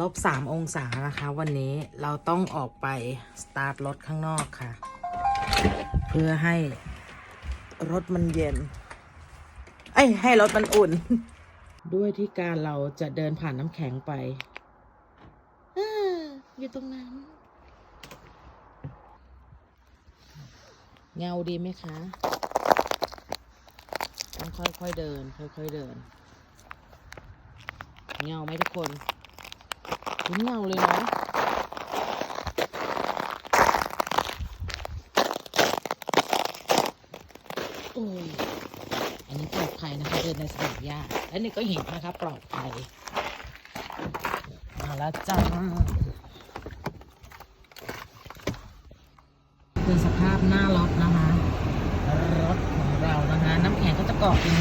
ลบสามองศานะคะ วันนี้เราต้องออกไป สตาร์ทรถข้างนอกค่ะ เพื่อให้รถมันเย็นเอ้ให้รถมันอุ่น ด้วยที่การเราจะเดินผ่านน้ำแข็งไปออยู่ตรงนั้น เงาดีไหมคะ ต้องค่อยๆเดิน ค่อยๆเดิน เงาไหมทุกคน เห็นเงาเลยเนาะโอ้ยอันนี้ปลอดภัยนะคะเดินในสนามหญ้าและนี่ก็เห็นนะคะปลอดภัยมาแล้วจ้าคือสภาพหน้ารถนะคะรถของเรานะคะ น้ำแข็งก็จะเกาะอยู่ใน